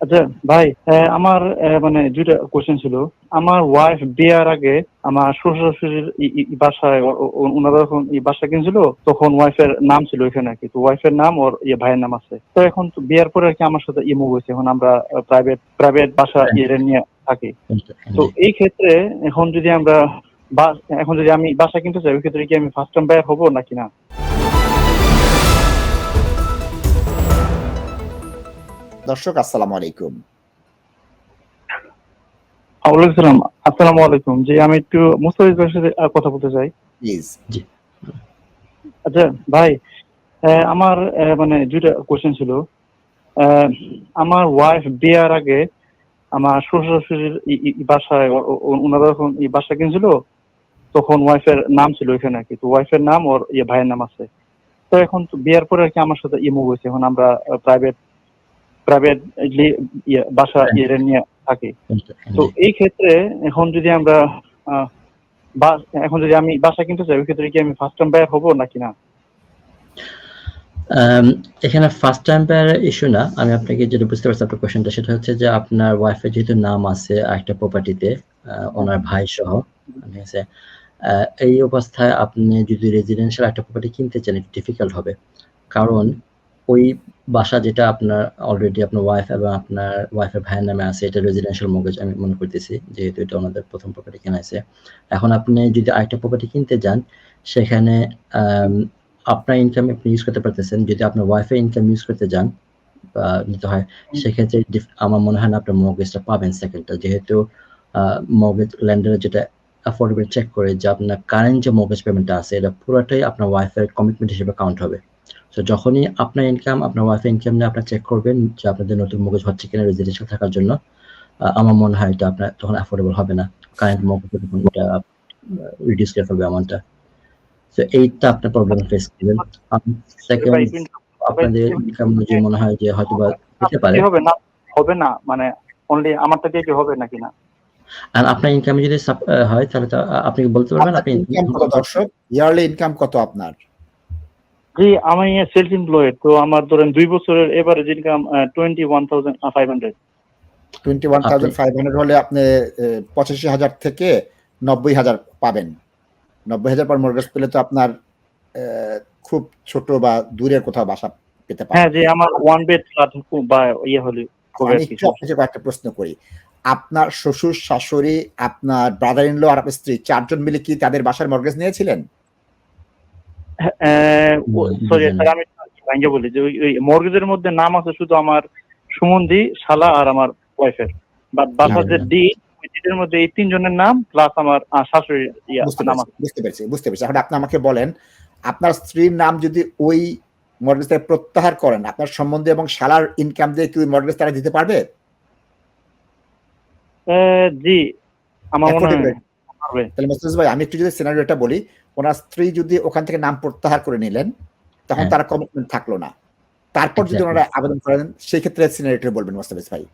আচ্ছা ভাই আমার মানে দুইটা কোশ্চেন ছিল। আমার ওয়াইফ বিয়ার আগে আমার শ্বশুর শাশুড়ির বাসায় ওনারা যখন এই বাসা কিনছিল তখন ওয়াইফের নাম ছিল এখানে আর কি। তো ওয়াইফের নাম ওর ইয়ে ভাইয়ের নাম আছে। তো এখন তো বিয়ার পরে আর কি আমার সাথে ইয়ে মুভ হয়েছে। এখন আমরা প্রাইভেট প্রাইভেট বাসা ইয়ে নিয়ে থাকি। তো এই ক্ষেত্রে এখন যদি আমরা এখন যদি আমি বাসা কিনতে চাই ওই ক্ষেত্রে কি আমি ফার্স্ট টাইম বায়ার হব নাকি না? দর্শক আসসালামু আলাইকুম। আসসালাম আসসালামু আলাইকুম। জি আমি একটু মুস্তাফিজ ভাইয়ের সাথে আহ, কথা বলতে চাই। প্লিজ আচ্ছা ভাই আমার মানে দুইটা কোশ্চেন ছিল। আমার ওয়াইফ বিয়ার আগে আমার শ্বশুর শাশুড়ির বাসায় ওনারা যখন এই বাসা কিনছিল তখন ওয়াইফের নাম ছিল এখানে আর কি। তো ওয়াইফের নাম ওর ইয়ে ভাইয়ের নাম আছে। তো এখন তো বিয়ার পরে আর কি আমার সাথে ইয়ে মুভ হয়েছে। এখন আমরা প্রাইভেট প্রাইভেট ইয়ে বাসা ইয়ে নিয়ে থাকি। তো এই ক্ষেত্রে এখন যদি আমরা এখন যদি আমি বাসা কিনতে চাই ওই ক্ষেত্রে কি আমি ফার্স্ট টাইম বায়ার হব নাকি না? এখানে ফার্স্ট টাইম পায়ার ইস্যু না। আমি আপনাকে যেটা বুঝতে পারছি আপনার কোশ্চেনটা সেটা হচ্ছে যে আপনার ওয়াইফের যেহেতু নাম আছে একটা প্রপার্টিতে ওনার ভাই সহ ঠিক আছে? এই অবস্থায় আপনি যদি রেজিডেন্সিয়াল একটা প্রপার্টি কিনতে চান ডিফিকাল্ট হবে। কারণ ওই বাসা যেটা আপনার অলরেডি আপনার ওয়াইফ এবং আপনার ওয়াইফের ভাইয়ের নামে আছে, এটা রেজিডেন্সিয়াল মর্গেজ আমি মনে করতেছি, যেহেতু এটা ওনাদের প্রথম প্রপার্টি কেনা আছে এখন আপনি যদি আরেকটা প্রপার্টি কিনতে যান, সেখানে আপনার ইনকাম আপনি ইউজ করতে পারতেছেন। যদি আপনার ওয়াইফের ইনকাম ইউজ করতে যান নিতে হয়, সেক্ষেত্রে আমার মনে হয় না আপনার মর্গেজটা পাবেন সেকেন্ডটা যেহেতু মর্গেজ ল্যান্ডার যেটা অ্যাফোর্ডেবল চেক করে যে আপনার কারেন্ট যে মর্গেজ পেমেন্টটা আছে, এটা পুরোটাই আপনার ওয়াইফের কমিটমেন্ট হিসেবে কাউন্ট হবে। তো যখনই আপনার ইনকাম আপনার ওয়াইফের ইনকাম নিয়ে আপনার চেক করবেন যে আপনাদের নতুন মর্গেজ হচ্ছে কিনা রেজিডেন্সিয়াল থাকার জন্য আমার মনে হয় এটা আপনার তখন অ্যাফোর্ডেবল হবে না। কারেন্ট মর্গেজ এটা রিডিউস করে ফেলবে অ্যামাউন্টটা তো এইটা আপনার প্রবলেম ফেস করবেন সেকেন্ড আপনাদের ইনকাম অনুযায়ী মনে হয় যে হয়তো বা হতে পারে। হবে না হবে না মানে অনলি আমার থেকে কি হবে নাকি না? আর আপনার ইনকাম যদি হয় তাহলে তো আপনি বলতে পারবেন? আপনি ইনকাম কত দর্শক? ইয়ারলি ইনকাম কত আপনার? জি আমি সেলফ এমপ্লয়েড তো আমার ধরেন দুই বছরের average income twenty one thousand five hundred twenty one thousand five hundred হলে আপনি পঁচাশি হাজার থেকে নব্বই হাজার পাবেন। নব্বই হাজার পর মর্গেজ পেলে তো আপনার খুব ছোট বা দূরের কোথাও বাসা পেতে হ্যাঁ পারেন যে আমার ওয়ান বেড ফ্ল্যাট বা ইয়ে হলে একটু প্রশ্ন করি। আপনার শ্বশুর শাশুড়ি আপনার ব্রাদার ইন ল আর আপনার স্ত্রী চারজন মিলে কি তাদের বাসার মর্গেজ নিয়েছিলেন? সরি স্যার আমি ভাঙ্গে বলি যে ওই মর্গেজের মধ্যে নাম আছে শুধু আমার সুমন্দি শালা আর আমার ওয়াইফের। বাট বাসার যে না, না। ডি ডিটের মধ্যে এই তিনজনের নাম প্লাস আমার নাম বুঝতে পেরেছি বুঝতে পেরেছি। এখন আপনি আমাকে বলেন আপনার স্ত্রীর নাম যদি ওই মর্গেজ থেকে প্রত্যাহার করেন আপনার সম্বন্ধে এবং শালার ইনকাম দিয়ে কি মর্গেজ তারা দিতে পারবে? জি আমার মনে হয় তাহলে মোস্তাফিজ ভাই আমি একটু যদি সিনারিওটা বলি ওনার স্ত্রী যদি ওখান থেকে নাম প্রত্যাহার করে নিলেন তখন হ্যাঁ। তারা কমিটমেন্ট থাকল না। তারপর যদি ওনারা আবেদন করেন সেই ক্ষেত্রে সিনারিওটা বলবেন মোস্তাফিজ ভাই।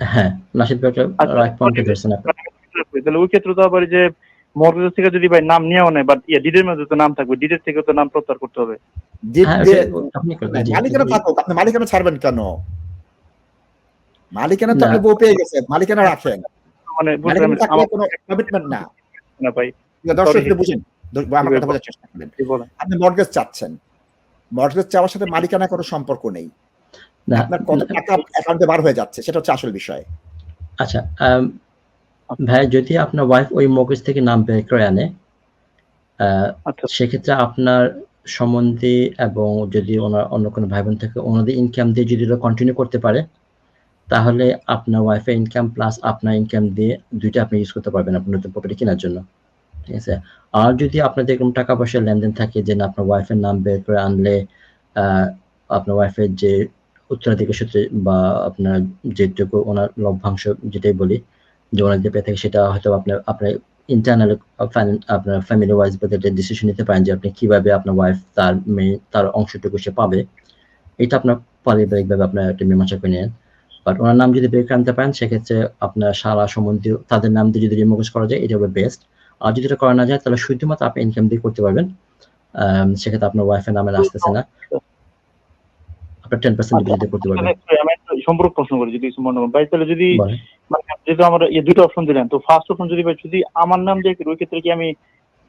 হ্যাঁ নাসিদ ভাই একটা রাইট পয়েন্টে ধরছেন আপনি। তাহলে ওই ক্ষেত্রে তো আবার যে মর্গেজ থেকে যদি ভাই নাম নিয়েও নেয় বাট ইয়া ডিডের মধ্যে তো নাম থাকবে ডিডের থেকে তো নাম প্রত্যাহার করতে হবে। হ্যাঁ দিয়ে- ওটা আপনি করবেন, না, জি, মালিকানা থাকুক আপনি মালিকানা ছাড়বেন কেন? মালিকানা তো আপনি বউ পেয়ে গেছে মালিকানা রাখেন। মানে বুঝলাম আমার কোনো কমিটমেন্ট না। না ভাই। দর্শক বুঝেন। আমার কথা বোঝার চেষ্টা করেন কি বলেন আপনি মর্গেজ চাচ্ছেন। মর্গেজ চাওয়ার সাথে মালিকানা কোনো সম্পর্ক নেই। আপনার কত টাকা অ্যাকাউন্টে বার হয়ে যাচ্ছে সেটা হচ্ছে আসল বিষয়। আচ্ছা ভাই যদি আপনার ওয়াইফ ওই মগজ থেকে নাম বের করে আনে আহ, আচ্ছা। সেক্ষেত্রে আপনার সম্বন্ধে এবং যদি ওনার অন্য কোনো ভাই বোন থাকে ওনাদের ইনকাম দিয়ে যদি ওরা কন্টিনিউ করতে পারে তাহলে আপনার ওয়াইফের ইনকাম প্লাস আপনার ইনকাম দিয়ে দুইটা আপনি ইউজ করতে পারবেন আপনার নতুন প্রপার্টি কেনার জন্য। ঠিক আছে? আর যদি আপনাদের এরকম টাকা পয়সার লেনদেন থাকে যে না, আপনার ওয়াইফের নাম বের করে আনলে আপনার ওয়াইফের যে উত্তরাধিকার সূত্রে বা আপনার যেটুকু ওনার লভ্যাংশ যেটাই বলি, যে ওনার যে পেয়ে থাকে সেটা হয়তো আপনার আপনার ইন্টারনাল আপনার ফ্যামিলি ওয়াইজ বা ডিসিশন নিতে পারেন যে আপনি কীভাবে আপনার ওয়াইফ তার মেয়ে তার অংশটুকু সে পাবে। এটা আপনার পারিবারিকভাবে আপনার একটা মীমাংসা করে নেন। বাট ওনার নাম যদি বের করে আনতে পারেন, সেক্ষেত্রে আপনার সারা সম্বন্ধে তাদের নাম দিয়ে যদি রিমোগেজ করা যায়, এটা হবে বেস্ট আর যদি এটা করা না যায় তাহলে শুধুমাত্র আপনি ইনকাম দিয়ে করতে পারবেন। সেক্ষেত্রে আপনার ওয়াইফের নামে আসতেছে না। আপনার টেন পার্সেন্ট ডিপোজিট করতে পারবেন। আমি সম্পর্ক প্রশ্ন করি যদি মনে করেন। ভাই তাহলে যদি মানে যেহেতু আমরা এই দুটো অপশন দিলেন তো ফার্স্ট অপশন যদি ভাই যদি আমার নাম দিয়ে ওই ক্ষেত্রে কি আমি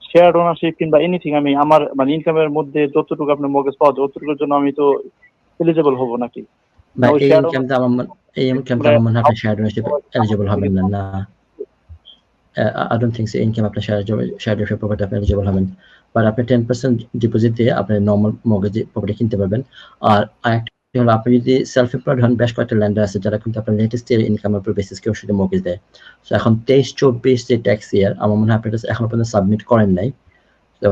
শেয়ার ওনারশিপ কিংবা এনিথিং আমি আমার মানে ইনকামের মধ্যে যতটুকু আপনার মগেজ পাওয়া যায় ততটুকুর জন্য আমি তো এলিজেবল হব নাকি? এই ইনকামটা আমার এই ইনকামটা আমার মনে হয় শেয়ার ওনারশিপ এলিজিবল হবেন না না। আই ডোন্ট থিঙ্ক ইনকাম আপনার শেয়ার শেয়ার প্রপার্টি আপনি এলিজিবল হবেন বাট আপনি টেন পার্সেন্ট ডিপোজিট দিয়ে আপনি নর্মাল মর্গেজ প্রপার্টি কিনতে পারবেন। আর আরেকটা হলো আপনি যদি সেলফ এমপ্লয়েড হন বেশ কয়েকটা ল্যান্ডার আছে যারা কিন্তু আপনার লেটেস্ট ইয়ার ইনকামের উপর বেসিস কেউ শুধু মর্গেজ দেয়। তো এখন তেইশ চব্বিশ যে ট্যাক্স ইয়ার আমার মনে হয় আপনি এখনও পর্যন্ত সাবমিট করেন নাই। তো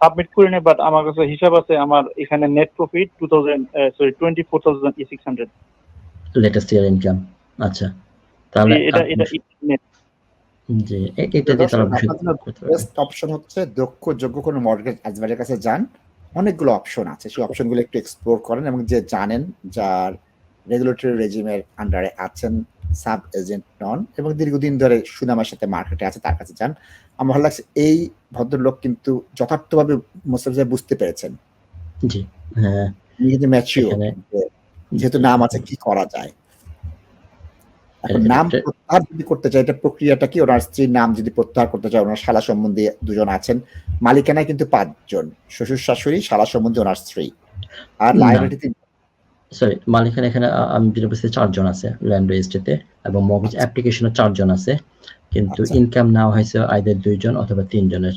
সাবমিট করে নেই বাট আমার কাছে হিসাব আছে আমার এখানে net profit two thousand sorry twenty four thousand six hundred latest year income আচ্ছা। তাহলে এটা এটা জি এটা দিয়ে পারবেন। বেস্ট অপশন হচ্ছে দক্ষ যোগ্য কোনো মর্গেজ অ্যাডভাইজারের কাছে যান। অনেকগুলো অপশন আছে সেই অপশনগুলো একটু এক্সপ্লোর করেন এবং যে জানেন যার রেগুলেটরি রেজিমের আন্ডারে আছেন সাব এজেন্ট নন এবং দীর্ঘদিন ধরে সুনামের সাথে মার্কেটে আছে তার কাছে যান। আমার ভালো লাগছে এই ভদ্রলোক কিন্তু যথার্থভাবে মোস্তাফিজ ভাই বুঝতে পেরেছেন। জি হ্যাঁ। ম্যাচিওর এখানে- যেহেতু নাম আছে কি করা যায়? এখন নাম প্রত্যাহার যদি করতে চায় এটা প্রক্রিয়াটা কি? ওনার স্ত্রীর নাম যদি প্রত্যাহার করতে চায় ওনার শালা সম্বন্ধে দুজন আছেন। মালিকানায় কিন্তু পাঁচজন শ্বশুর শাশুড়ি শালা সম্বন্ধে ওনার স্ত্রী। আর লাইব্রেরিতে সরি মালিকানা এখানে আমি যেটা বলছি চারজন আছে ল্যান্ড রেজিস্ট্রিতে এবং মর্গেজ অ্যাপ্লিকেশনে চারজন আছে। কিন্তু আচ্ছা। ইনকাম নেওয়া হয়েছে আইদের দুইজন অথবা তিনজনের।